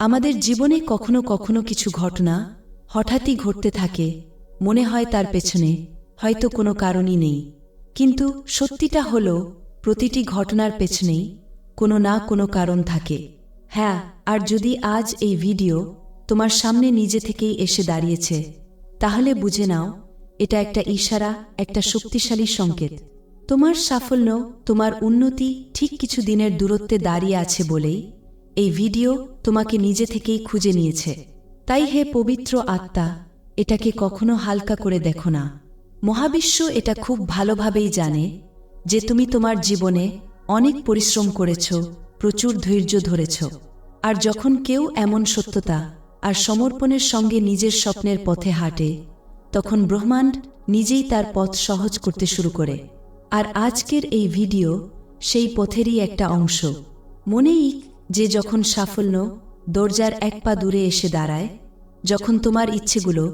আমাদের জীবনে কখনো কখনো কিছু ঘটনা হঠাৎই ঘটতে থাকে, মনে হয় তার পেছনে হয়তো কোনো কারণই নেই। কিন্তু সত্যিটা হল, প্রতিটি ঘটনার পেছনেই কোনো না কোনো কারণ থাকে। হ্যাঁ আর যদি আজ এই ভিডিও তোমার সামনে নিজে থেকেই এসে দাঁড়িয়েছে, তাহলে বুঝে নাও, এটা একটা ইশারা, একটা শক্তিশালী সংকেত। তোমার সাফল্য, তোমার উন্নতি ঠিক কিছু দিনের দূরত্বে দাঁড়িয়ে আছে বলেই এই ভিডিও তোমাকে নিজে থেকেই খুঁজে নিয়েছে। তাই হে পবিত্র আত্মা, এটাকে কখনো হালকা করে দেখো না। মহাবিশ্ব এটা খুব ভালোভাবেই জানে যে তুমি তোমার জীবনে অনেক পরিশ্রম করেছ, প্রচুর ধৈর্য ধরেছ। আর যখন কেউ এমন সত্যতা আর সমর্পণের সঙ্গে নিজের স্বপ্নের পথে হাঁটে, তখন ব্রহ্মাণ্ড নিজেই তার পথ সহজ করতে শুরু করে। আর আজকের এই ভিডিও সেই পথেরই একটা অংশ। মনেই যে যখন সাফল্য দরজার এক পা দূরে এসে দাঁড়ায়, যখন তোমার ইচ্ছেগুলো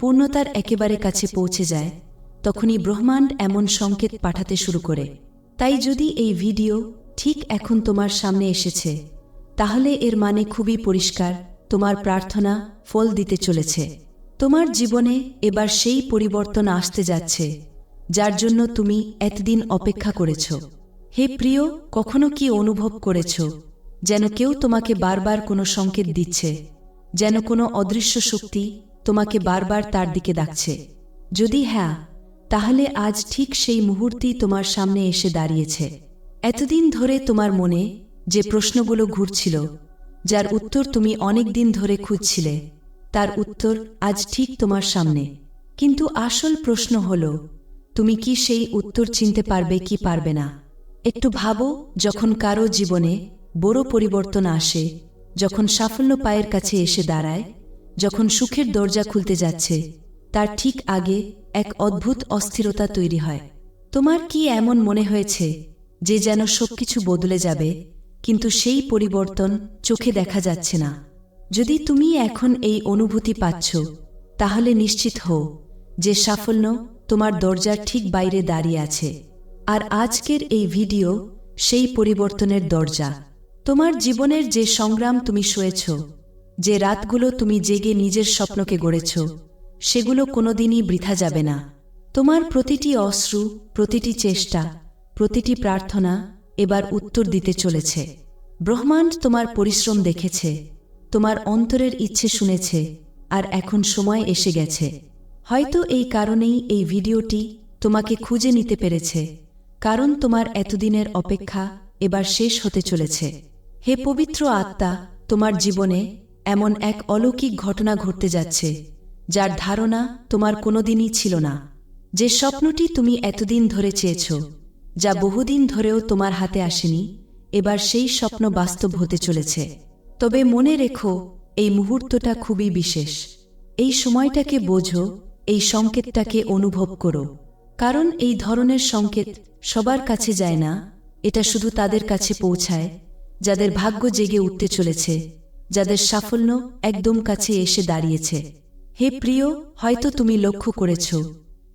পূর্ণতার একেবারে কাছে পৌঁছে যায়, তখনই ব্রহ্মাণ্ড এমন সংকেত পাঠাতে শুরু করে। তাই যদি এই ভিডিও ঠিক এখন তোমার সামনে এসেছে, তাহলে এর মানে খুবই পরিষ্কার, তোমার প্রার্থনা ফল দিতে চলেছে। তোমার জীবনে এবার সেই পরিবর্তন আসতে যাচ্ছে, যার জন্য তুমি এতদিন অপেক্ষা করেছ। হে প্রিয়, কখনো কি অনুভব করেছ? যেন কেউ তোমাকে বারবার কোনো সংকেত দিচ্ছে, যেন কোনো অদৃশ্য শক্তি তোমাকে বারবার তার দিকে ডাকছে। যদি হ্যাঁ তাহলে আজ ঠিক সেই মুহূর্তেই তোমার সামনে এসে দাঁড়িয়েছে। এতদিন ধরে তোমার মনে যে প্রশ্নগুলো ঘুরছিল, যার উত্তর তুমি অনেক দিন ধরে খুঁজছিলে, তার উত্তর আজ ঠিক তোমার সামনে। কিন্তু আসল প্রশ্ন হল, তুমি কি সেই উত্তর চিনতে পারবে কি পারবে না? একটু ভাবো, যখন কারও জীবনে বড় পরিবর্তন আসে যখন সাফল্য পায়ের কাছে এসে দাঁড়ায়, যখন সুখের দরজা খুলতে যাচ্ছে, তার ঠিক আগে এক অদ্ভুত অস্থিরতা তৈরি হয়। তোমার কি এমন মনে হয়েছে যে যেন সবকিছু বদলে যাবে, কিন্তু সেই পরিবর্তন চোখে দেখা যাচ্ছে না? যদি তুমি এখন এই অনুভূতি পাচ্ছ, তাহলে নিশ্চিত হও যে সাফল্য তোমার দরজার ঠিক বাইরে দাঁড়িয়ে আছে। আর আজকের এই ভিডিও সেই পরিবর্তনের দরজা। তোমার জীবনের যে সংগ্রাম তুমি শুয়েছ যে রাতগুলো তুমি জেগে নিজের স্বপ্নকে গড়েছ, সেগুলো কোনোদিনই বৃথা যাবে না। তোমার প্রতিটি অশ্রু, প্রতিটি চেষ্টা, প্রতিটি প্রার্থনা এবার উত্তর দিতে চলেছে। ব্রহ্মাণ্ড তোমার পরিশ্রম দেখেছে, তোমার অন্তরের ইচ্ছে শুনেছে, আর এখন সময় এসে গেছে। হয়তো এই কারণেই এই ভিডিওটি তোমাকে খুঁজে নিতে পেরেছে, কারণ তোমার এতদিনের অপেক্ষা এবার শেষ হতে চলেছে। হে পবিত্র আত্মা, তোমার জীবনে এমন এক অলৌকিক ঘটনা ঘটতে যাচ্ছে, যার ধারণা তোমার কোনোদিনই ছিল না। যে স্বপ্নটি তুমি এতদিন ধরে চেয়েছ, যা বহুদিন ধরেও তোমার হাতে আসেনি, এবার সেই স্বপ্ন বাস্তব হতে চলেছে। তবে মনে রেখো, এই মুহূর্তটা খুবই বিশেষ। এই সময়টাকে বোঝো, এই সংকেতটাকে অনুভব করো। কারণ এই ধরনের সংকেত সবার কাছে যায় না, এটা শুধু তাদের কাছে পৌঁছায় যাদের ভাগ্য জেগে উঠতে চলেছে, যাদের সাফল্য একদম কাছে এসে দাঁড়িয়েছে। হে প্রিয়, হয়তো তুমি লক্ষ্য করেছ,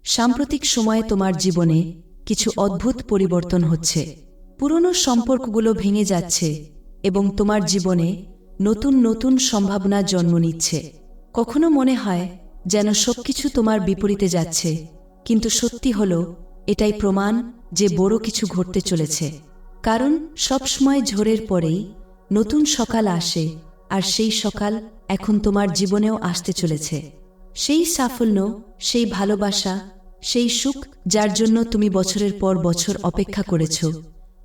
সাম্প্রতিক সময়ে তোমার জীবনে কিছু অদ্ভুত পরিবর্তন হচ্ছে। পুরনো সম্পর্কগুলো ভেঙে যাচ্ছে এবং তোমার জীবনে নতুন নতুন সম্ভাবনা জন্ম নিচ্ছে। কখনো মনে হয় যেন সবকিছু তোমার বিপরীতে যাচ্ছে, কিন্তু সত্যি হল, এটাই প্রমাণ যে বড় কিছু ঘটতে চলেছে। কারণ সবসময় ঝড়ের পরেই নতুন সকাল আসে, আর সেই সকাল এখন তোমার জীবনেও আসতে চলেছে। সেই সাফল্য, সেই ভালোবাসা, সেই সুখ যার জন্য তুমি বছরের পর বছর অপেক্ষা করেছ,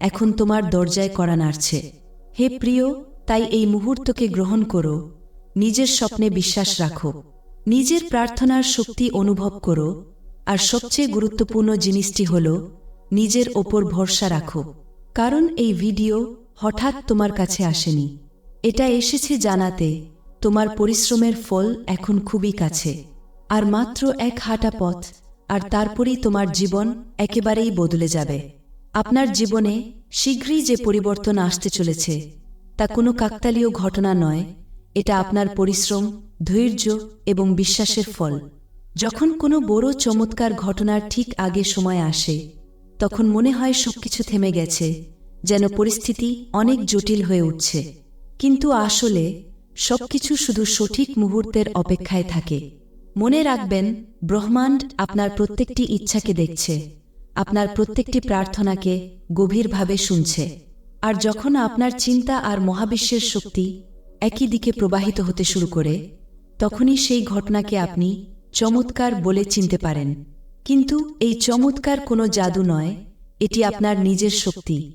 এখন তোমার দরজায় করা নাড়ছে। হে প্রিয়, তাই এই মুহূর্তকে গ্রহণ করো, নিজের স্বপ্নে বিশ্বাস রাখো, নিজের প্রার্থনার শক্তি অনুভব করো, আর সবচেয়ে গুরুত্বপূর্ণ জিনিসটি হল নিজের ওপর ভরসা রাখো। কারণ এই ভিডিও হঠাৎ তোমার কাছে আসেনি। এটা এসেছে জানাতে তোমার পরিশ্রমের ফল এখন খুবই কাছে। আর মাত্র এক হাঁটা পথ, আর তারপরেই তোমার জীবন একেবারেই বদলে যাবে। আপনার জীবনে শীঘ্রই যে পরিবর্তন আসতে চলেছে, তা কোনো কাকতালীয় ঘটনা নয়। এটা আপনার পরিশ্রম, ধৈর্য এবং বিশ্বাসের ফল। যখন কোনো বড় চমৎকার ঘটনার ঠিক আগে সময় আসে তখন মনে হয় সবকিছু থেমে গেছে, যেন পরিস্থিতি অনেক জটিল হয়ে উঠছে। কিন্তু আসলে, সবকিছু শুধু সঠিক মুহূর্তের অপেক্ষায় থাকে। মনে রাখবেন, ব্রহ্মাণ্ড আপনার প্রত্যেকটি ইচ্ছাকে দেখছে, আপনার প্রত্যেকটি প্রার্থনাকে গভীরভাবে শুনছে। আর যখন আপনার চিন্তা আর মহাবিশ্বের শক্তি একই দিকে প্রবাহিত হতে শুরু করে, তখনই সেই ঘটনাকে আপনি চমৎকার বলে চিনতে পারেন। কিন্তু এই চমৎকার কোনো জাদু নয়, এটি আপনার নিজের শক্তি।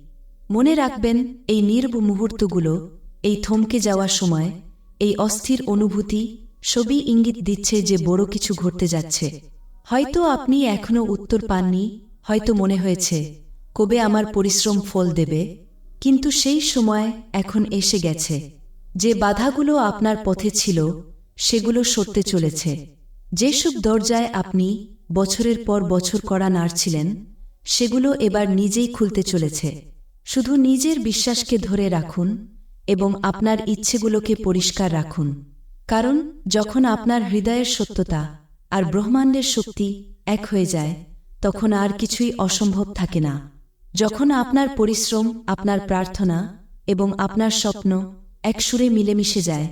মনে রাখবেন, এই নির্ব মুহূর্তগুলো, এই থমকে যাওয়ার সময়, এই অস্থির অনুভূতি সবই ইঙ্গিত দিচ্ছে যে বড় কিছু ঘটতে যাচ্ছে। হয়তো আপনি এখনও উত্তর পাননি, হয়তো মনে হয়েছে, কবে আমার পরিশ্রম ফল দেবে, কিন্তু সেই সময় এখন এসে গেছে। যে বাধাগুলো আপনার পথে ছিল, সেগুলো সরতে চলেছে। যেসব দরজায় আপনি বছরের পর বছর করা নাড়ছিলেন সেগুলো এবার নিজেই খুলতে চলেছে। শুধু নিজের বিশ্বাসকে ধরে রাখুন এবং আপনার ইচ্ছেগুলোকে পরিষ্কার রাখুন। কারণ যখন আপনার হৃদয়ের সত্যতা আর ব্রহ্মাণ্ডের শক্তি এক হয়ে যায়, তখন আর কিছুই অসম্ভব থাকে না। যখন আপনার পরিশ্রম, আপনার প্রার্থনা এবং আপনার স্বপ্ন এক সুরে মিলেমিশে যায়,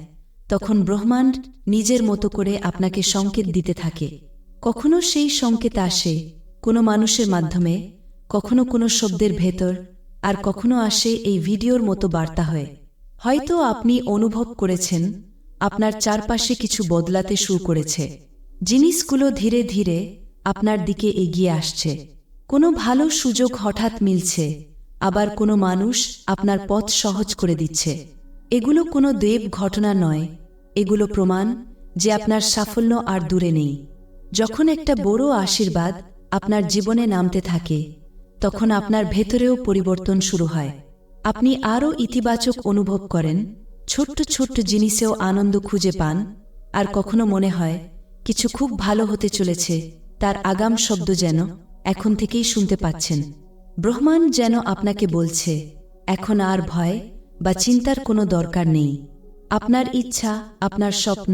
তখন ব্রহ্মাণ্ড নিজের মতো করে আপনাকে সংকেত দিতে থাকে। কখনো সেই সংকেত আসে কোনো মানুষের মাধ্যমে, কখনো কোনো শব্দের ভেতর, আর কখনো আসে এই ভিডিওর মতো বার্তা হয়ে। হয়তো আপনি অনুভব করেছেন, আপনার চারপাশে কিছু বদলাতে শুরু করেছে। জিনিসগুলো ধীরে ধীরে আপনার দিকে এগিয়ে আসছে। কোনো ভালো সুযোগ হঠাৎ মিলছে, আবার কোনো মানুষ আপনার পথ সহজ করে দিচ্ছে। এগুলো কোনো দেব ঘটনা নয়, এগুলো প্রমাণ যে আপনার সাফল্য আর দূরে নেই। যখন একটা বড় আশীর্বাদ আপনার জীবনে নামতে থাকে, তখন আপনার ভেতরেও পরিবর্তন শুরু হয়। আপনি আরও ইতিবাচক অনুভব করেন, ছোট্ট ছোট্ট জিনিসেও আনন্দ খুঁজে পান, আর কখনো মনে হয়, কিছু খুব ভালো হতে চলেছে, তার আগাম শব্দ যেন এখন থেকেই শুনতে পাচ্ছেন। ব্রহ্মাণ্ড যেন আপনাকে বলছে, এখন আর ভয় বা চিন্তার কোনো দরকার নেই। আপনার ইচ্ছা, আপনার স্বপ্ন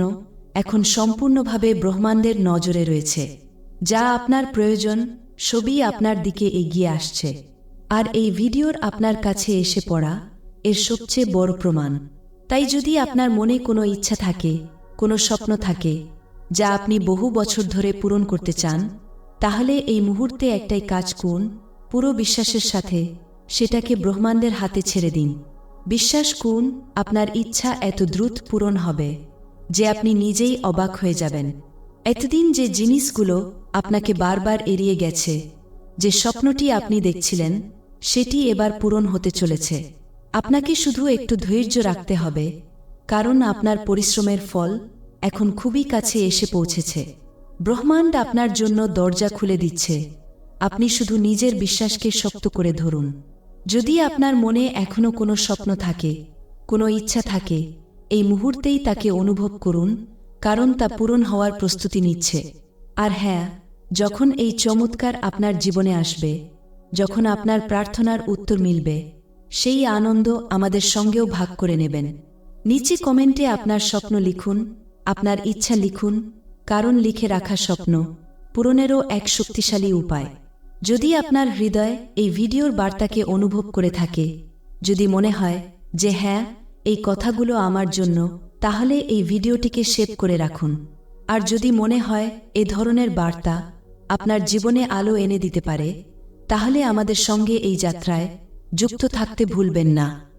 এখন সম্পূর্ণভাবে ব্রহ্মাণ্ডের নজরে রয়েছে। যা আপনার প্রয়োজন, সবই আপনার দিকে এগিয়ে আসছে। আর এই ভিডিওর আপনার কাছে এসে পড়া, এর সবচেয়ে বড় প্রমাণ। তাই যদি আপনার মনে কোনো ইচ্ছা থাকে, কোনো স্বপ্ন থাকে, যা আপনি বহু বছর ধরে পূরণ করতে চান, তাহলে এই মুহূর্তে একটাই কাজ করুন, পুরো বিশ্বাসের সাথে সেটাকে ব্রহ্মাণ্ডের হাতে ছেড়ে দিন। বিশ্বাস করুন, আপনার ইচ্ছা এত দ্রুত পূরণ হবে। যে আপনি নিজেই অবাক হয়ে যাবেন। এতদিন যে জিনিসগুলো আপনাকে বারবার এড়িয়ে গেছে, যে স্বপ্নটি আপনি দেখছিলেন, সেটি এবার পূরণ হতে চলেছে। আপনাকে শুধু একটু ধৈর্য রাখতে হবে, কারণ আপনার পরিশ্রমের ফল এখন খুবই কাছে এসে পৌঁছেছে। ব্রহ্মাণ্ড আপনার জন্য দরজা খুলে দিচ্ছে। আপনি শুধু নিজের বিশ্বাসকে শক্ত করে ধরুন। যদি আপনার মনে এখনও কোনো স্বপ্ন থাকে, কোনো ইচ্ছা থাকে এই মুহূর্তেই তাকে অনুভব করুন, কারণ তা পূরণ হওয়ার প্রস্তুতি নিচ্ছে। আর হ্যাঁ যখন এই চমৎকার আপনার জীবনে আসবে, যখন আপনার প্রার্থনার উত্তর মিলবে, সেই আনন্দ আমাদের সঙ্গেও ভাগ করে নেবেন। নিচে কমেন্টে আপনার স্বপ্ন লিখুন, আপনার ইচ্ছা লিখুন, কারণ লিখে রাখা স্বপ্ন পূরণেরও এক শক্তিশালী উপায়। যদি আপনার হৃদয় এই ভিডিওর বার্তাকে অনুভব করে থাকে, যদি মনে হয় যে হ্যাঁ এই কথাগুলো আমার জন্য, তাহলে এই ভিডিওটিকে সেভ করে রাখুন। আর যদি মনে হয় এ ধরনের বার্তা আপনার জীবনে আলো এনে দিতে পারে, তাহলে আমাদের সঙ্গে এই যাত্রায় যুক্ত থাকতে ভুলবেন না।